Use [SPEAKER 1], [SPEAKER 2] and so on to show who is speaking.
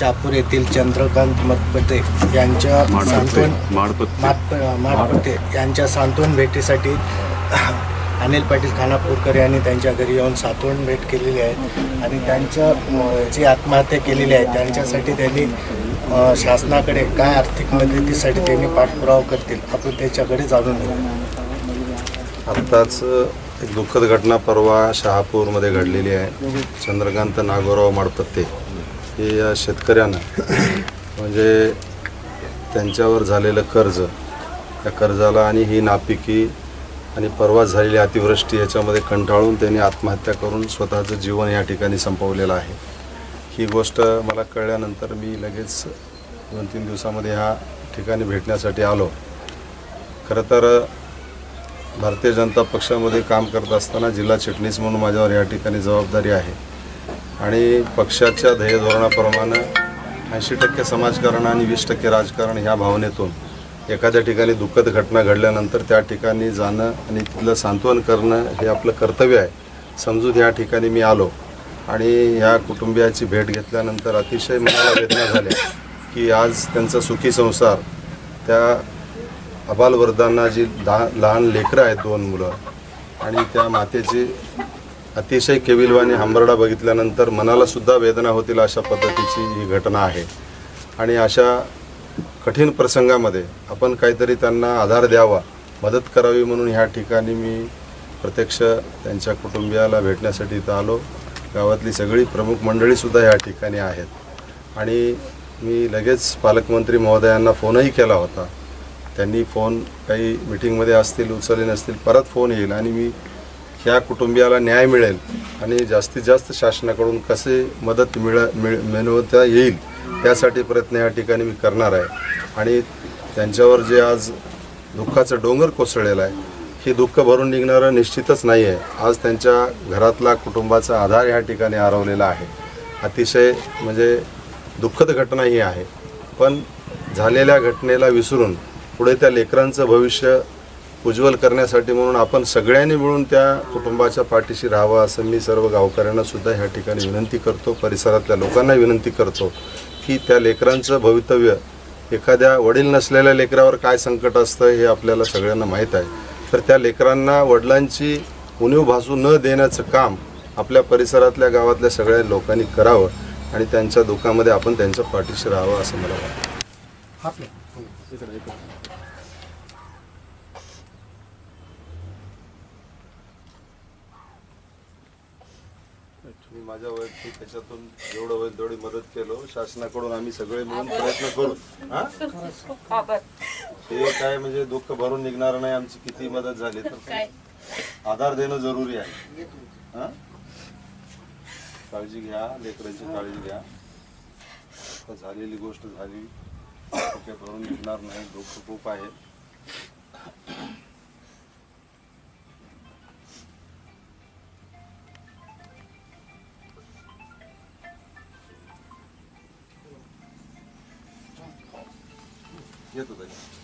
[SPEAKER 1] शहापूर येथील चंद्रकांत मतपते यांच्या सांत्वन मातपते यांच्या सांत्वन भेटीसाठी अनिल पाटील खानापूरकर यांनी त्यांच्या घरी येऊन सांत्वन भेट केलेली आहे. आणि त्यांच्या जी आत्महत्या केलेली आहे त्यांच्यासाठी त्यांनी शासनाकडे काय आर्थिक मदतीसाठी त्यांनी पाठपुरावा करतील आपण त्याच्याकडे जाणून घेऊ.
[SPEAKER 2] आत्ताच एक दुःखद घटना परवा शहापूरमध्ये घडलेली आहे. चंद्रकांत नागोराव माडपत्ते हे या शेतकऱ्यानं म्हणजे त्यांच्यावर झालेलं कर्ज त्या कर्जाला आणि ही नापिकी आणि परवा झालेली अतिवृष्टी याच्यामध्ये कंटाळून त्यांनी आत्महत्या करून स्वतःचं जीवन या ठिकाणी संपवलेलं आहे. ही गोष्ट मला कळल्यानंतर मी लगेच दोन तीन दिवसामध्ये ह्या ठिकाणी भेटण्यासाठी आलो. खरं तर भारतीय जनता पक्षामध्ये काम करत असताना जिल्हा चिटणीस म्हणून माझ्यावर या ठिकाणी जबाबदारी आहे. आणि पक्षाच्या ध्येयधोरणाप्रमाणे ऐंशी टक्के समाजकारण आणि वीस टक्के राजकारण ह्या भावनेतून एखाद्या ठिकाणी दुःखद घटना घडल्यानंतर त्या ठिकाणी जाणं आणि तिथलं सांत्वन करणं हे आपलं कर्तव्य आहे. समजून या ठिकाणी मी आलो आणि ह्या कुटुंबियाची भेट घेतल्यानंतर अतिशय मनाला वेदना झाल्या की आज त्यांचा सुखी संसार त्या अबालवृद्धांना जी दहा लहान लेकरं आहेत दोन मुलं आणि त्या मातेची अतिशय केविलवाणी हंबरडा बघितल्यानंतर मनाला सुद्धा वेदना होतील अशा पद्धतीची ही घटना आहे. आणि अशा कठीण प्रसंगामध्ये आपण काहीतरी त्यांना आधार द्यावा मदत करावी म्हणून ह्या ठिकाणी मी प्रत्यक्ष त्यांच्या कुटुंबियाला भेटण्यासाठी इथं आलो. गावातली सगळी प्रमुख मंडळीसुद्धा ह्या ठिकाणी आहेत. आणि मी लगेच पालकमंत्री महोदयांना फोनही केला होता. त्यांनी फोन काही मिटिंगमध्ये असतील उचलले नसतील परत फोन येईल आणि मी ह्या कुटुंबियाला न्याय मिळेल आणि जास्तीत जास्त शासनाकडून कसे मदत मिळ मिळ मिळवता येईल त्यासाठी प्रयत्न या ठिकाणी मी करणार आहे. आणि त्यांच्यावर जे आज दुःखाचं डोंगर कोसळलेलं आहे हे दुःख भरून निघणारं निश्चितच नाही आहे. आज त्यांच्या घरातला कुटुंबाचा आधार ह्या ठिकाणी हरवलेला आहे. अतिशय म्हणजे दुःखद घटना ही आहे. पण झालेल्या घटनेला विसरून पुढे त्या लेकरांचं भविष्य उज्ज्वल करण्यासाठी म्हणून आपण सगळ्यांनी मिळून त्या कुटुंबाच्या पाठीशी राहावं असं मी सर्व गावकऱ्यांना सुद्धा ह्या ठिकाणी विनंती करतो परिसरातल्या लोकांना विनंती करतो की त्या लेकरांचं भवितव्य एखाद्या वडील नसलेल्या लेकरावर काय संकट असतं हे आपल्याला सगळ्यांना माहीत आहे. तर त्या लेकरांना वडिलांची उणीव भासू न देण्याचं काम आपल्या परिसरातल्या गावातल्या सगळ्या लोकांनी करावं आणि त्यांच्या दुःखामध्ये आपण त्यांच्या पाठीशी राहावं असं मला वाटतं. मी माझ्या वैयक्तिक त्याच्यातून जेवढं होईल तेवढी मदत केलो. शासनाकडून आम्ही सगळे मिळून प्रयत्न करू. हा? हे काय म्हणजे दुःख भरून निघणार नाही आमची किती मदत झाली तर आधार देणं जरुरी आहे. हा? काळजी घ्या लेकरांची काळजी घ्या. आता झालेली गोष्ट झाली. भरून निघणार नाही. दुःख खूप आहे. りがとうございます。